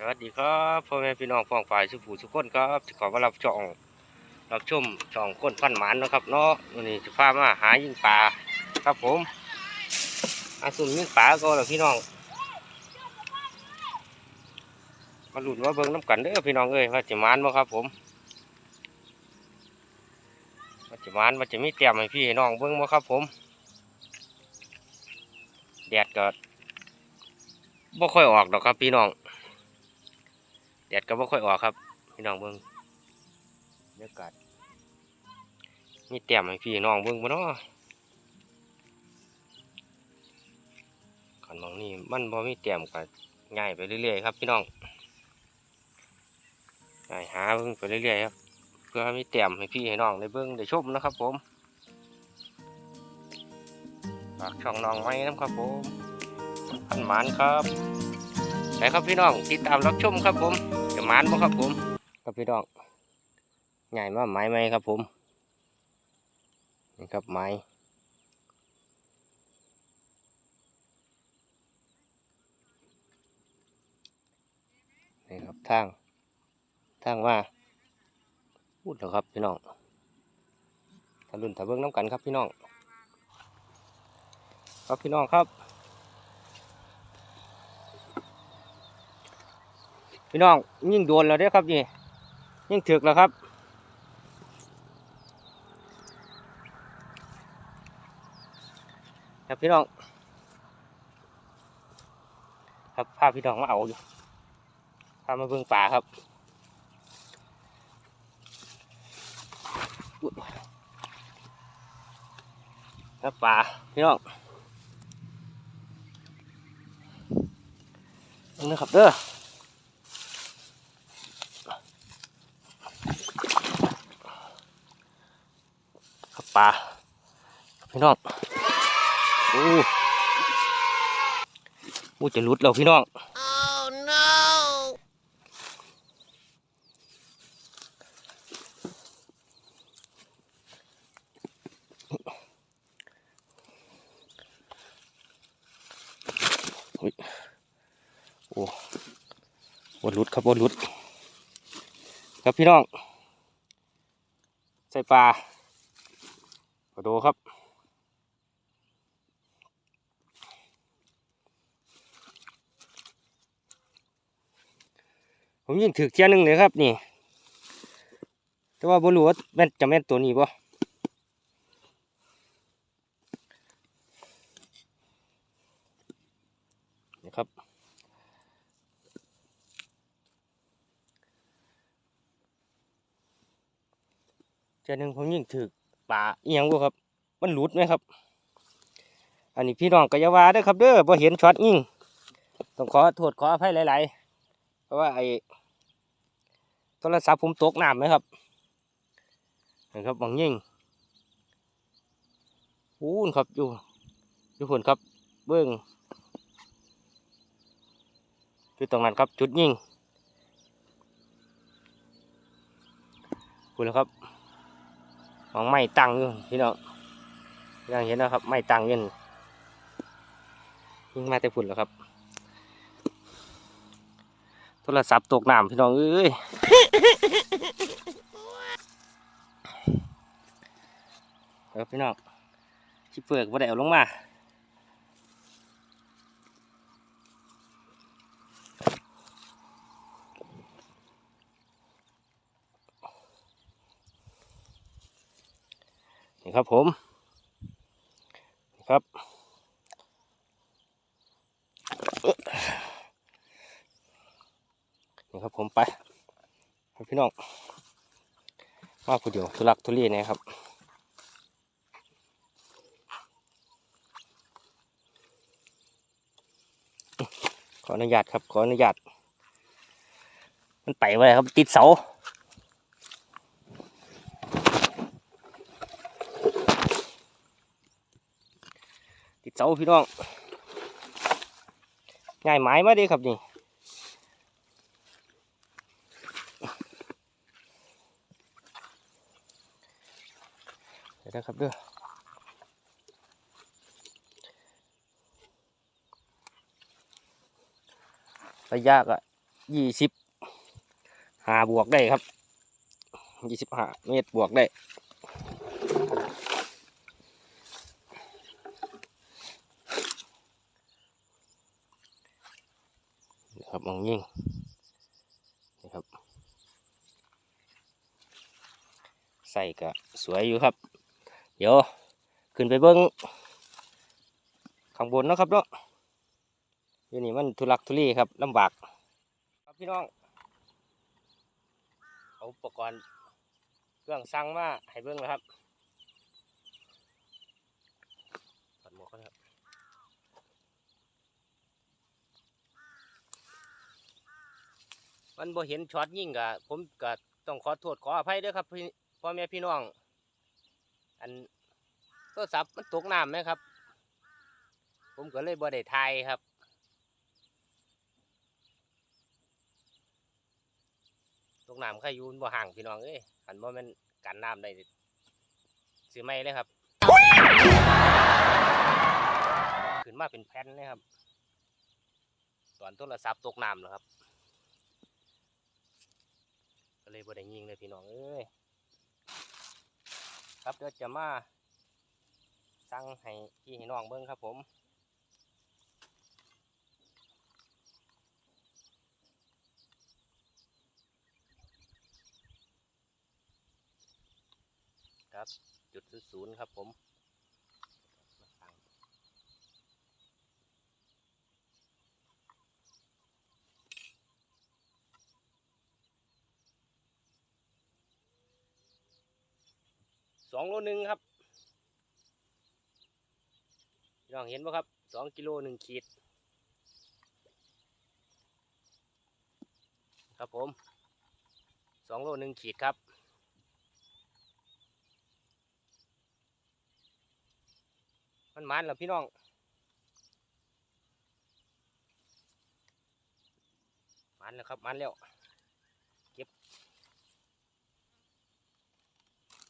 สวัสดีครับพ่อแม่พี่น้องฟองฝ่ายสุภูสุขคนครับขอมารับช่องรับชมช่องก้นพันหมานนะครับเนาะวันนี้จะพามาหายิงปลาครับผมอาสุ่มยิงปลาก็แล้วพี่น้องมาหลุดมาเบิ่งน้ำกันเด้อพี่น้องเอ้ยว่าจะมานบ่ครับผมว่าจะมานว่าจะมีเตรียมให้พี่น้องเบิ่งบ่ครับผมแดดก็บ่ค่อยออกดอกครับพี่น้อง แดดก็บ่ค่อยออกครับพี่น้องเบิ่งบรรยากาศมีเตรียมให้พี่น้องเบิ่งบ่เนาะขันมองนี่มันบ่มีเตรียมก็ง่ายไปเรื่อยๆครับ พี่น้องง่ายหาเบิ่งไปเรื่อยๆครับเพื่อมีเตรียมให้พี่ให้น้องได้เบิ่งได้ชมนะครับ ผมฝากช่องน้องไว้นะครับผมพันหมานครับไปครับพี่น้องติดตามรับชมครับผม มานบ่ครับผมครับพี่น้องใหญ่มากไม้ไหมครับผมนี่ครับไม้นี่ครับทางทางมาพูดแล้วครับพี่น้องทะลุนทะเบิ้งน้ำกันครับพี่น้อง ครับพี่น้องครับ พี่น้องยิ่งโดนแล้วเด้ครับนี่ยิ่งถึกแล้วครับครับพี่น้อง ครับพาพี่น้องมาเอาอยู่พามาเบิ่งป่าครับครับป่าพี่น้องนี่นะครับเด้อ ครับ ปลาพี่น้องโอ้มูจะหลุดแล้วพี่น้อง Oh no! โอ้บนหลุดครับบนหลุด ครับพี่น้อง ใส่ปลา ขอดูครับ ผมยิงถือเทียนหนึ่งเลยครับนี่ แต่ว่าบรู้ว่าแม่นจะแม่นตัวนี้ป่นี่ครับเทียนหนึ่งผมยิงถือ ปลาเอียงบ่ครับ มันหลุดไหมครับ อันนี้พี่น้องกอยาวาเด้อครับเด้อพอเห็นช็อตยิ่งต้องขอโทษขออภัยหลาย ๆ เพราะว่าไอ้โทรศัพท์ผมตกน้ำไหมครับนะครับบังยิ่งอู้นครับอยู่อยู่ผลครับ เบิ้งคือตรงนั้นครับจุดยิ่งคุณแล้วครับ ของไม้ตั้งอยู่พี่น้องพี่น้องเห็นนะครับไม้ตั้งอยืนยิ่งมาแต่ฝุ่นแล้วครับ โทรศัพท์ตกน้ำพี่น้องเอ้ยครับพี่น้องชิเปลือกบ่ได้เอาลงมา นี่ครับผมครับ นี่ครับผมไปครับพี่น้องมาผู้เดียวทุลักทุเลนะครับขออนุญาตครับ ขออนุญาต มันไปไว้ครับ ติดเสา เสาพี่น้องง่ายไม้มาด้ครับนี่เดี๋ยวนะครับเด้อระยะก็ยี่สิบหาบวกได้ครับยี่สิบห้าเมตรบวกได้ นี่ครับมองยิ่งนี่ครับใส่ก็สวยอยู่ครับ เดี๋ยวขึ้นไปเบิ้งข้างบนนะครับเนาะอยู่นี่มันทุลักทุเลครับลำบาก ครับพี่น้องเอาอุปกรณ์เครื่องสั่งมาให้เบิ้งนะครับถอดหมวกก่อนครับ มันบ่เห็นช็อตยิ่งกะผมก็ต้องขอโทษขออภัยด้วยครับพี่พ่อแม่พี่น้อง อันโทรศัพท์มันตกน้ำไหมครับ ผมก็เลยบ่ได้ถ่ายครับตกน้ำใครยูนบ่ห่างพี่น้องเอ้ยอันบ่แมันกันน้ำได้ซื้อไม่เลยครับขึ้นมาเป็นแผ่นเลยครับ ตอนโทรศัพท์ตกน้ำเหรอครับ ก็เลยบ่ได้ยิงเลยพี่น้องเอ้ยครับเดี๋ยวจะมาสั่งให้พี่ให้น้องเบิ้งครับผมครับจุดศูนย์ครับผมมาสั่งส องโลหนึ่งครับพี่น้องเห็นไหมครับสองกิโลหนึ่งขีด ครับผมสองโลหนึ่งขีดครับมันมันแล้วพี่น้องมันแล้วครับมันแล้วเก็บ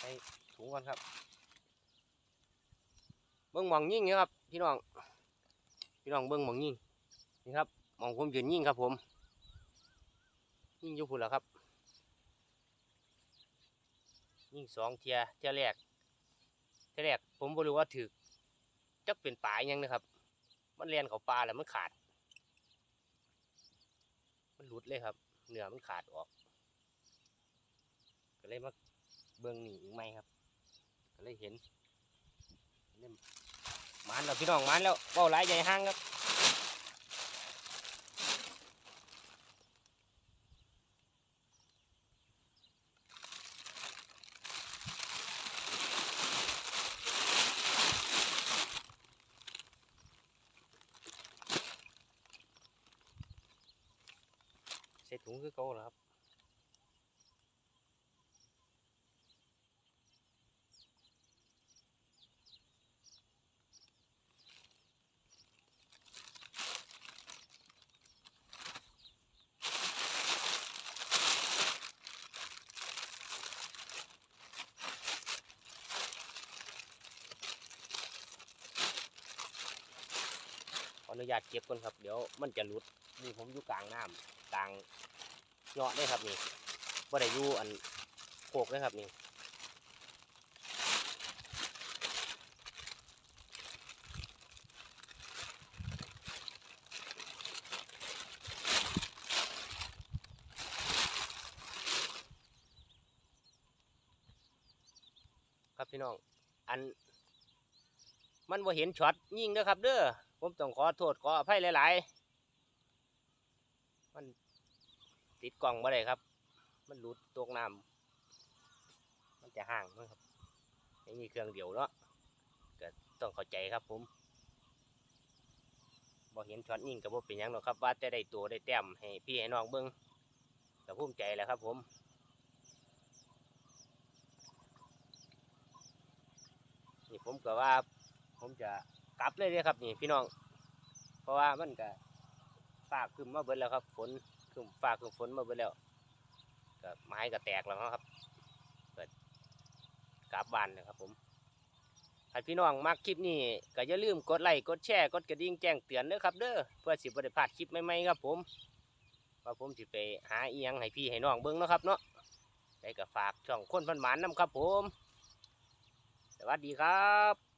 ใส่ ถุงก่อนครับ เบิ้งมองยิ่งนี่ยครับ พี่น้อง พี่น้องเบิ้งมองยิ่งนี่ครับมองผมยืนยิ่งครับ ผม ยิ่งยู่พุ่นแล้วครับ ยิ่งสองเทียเทียแรกเทียแรกผมบรู้ว่าถือจักเป็นป่าอหยังนะครับ มันเลียนเขาปลาแล้วมันขาด มันหลุดเลยครับเนื้อมันขาดออก ก็เลยมาเบิ่งหนีอีกไหมครับ ก็เลยเห็นเล่มมันแล้วพี่น้องมันแล้วเบาหลายใหญ่ห้างครับใส่ถุงคือเก่าแล้วครับ ออนุญาตเก็บก่อนครับ เดี๋ยวมันจะหลุดนี่ผมอยู่กลางน้ำกลางเงาะเลยครับนี่บ่ได้อยู่อันโคกเลยครับนี่ครับพี่น้อง อัน มันว่าเห็นช็อตยิงเด้อครับ เด้อ ผมต้องขอโทษขออภัยหลายๆ มันติดกล่องมาได้ครับ มันหลุดตกน้ำมันจะห่างมั้งครับยังมีเครื่องเดียวเนาะก็ต้องเข้าใจครับผมบ่เห็นช็อตยิงกับบ่เป็นยังหรอกครับ ว่าจะได้ตัวได้แต้มให้พี่ให้น้องเบิ้งก็ภูมิใจแหล้วครับผมนี่ผมก็ว่าผมจะ กลับเลยเด้อครับนี่พี่น้อง เพราะว่ามันก็ฟ้าครึมมาเบิดแล้วครับฝนครึมฟ้าครึมฝนมาเบิดแล้วก็ไม้ก็แตกแล้วครับเกิดกลับบ้านนะครับผมถ้าพี่น้องมักคลิปนี้ก็อย่าลืมกดไลค์กดแชร์กดกระดิ่งแจ้งเตือนเด้อครับเด้อเพื่อสิบได้พลาดคลิปใหม่ๆครับผมว่าผมสิไปหาเอียงให้พี่ให้น้องเบิ่งนะครับเนาะได้ก็ฝากช่องคนพันหมานนํครับผม สวัสดีครับ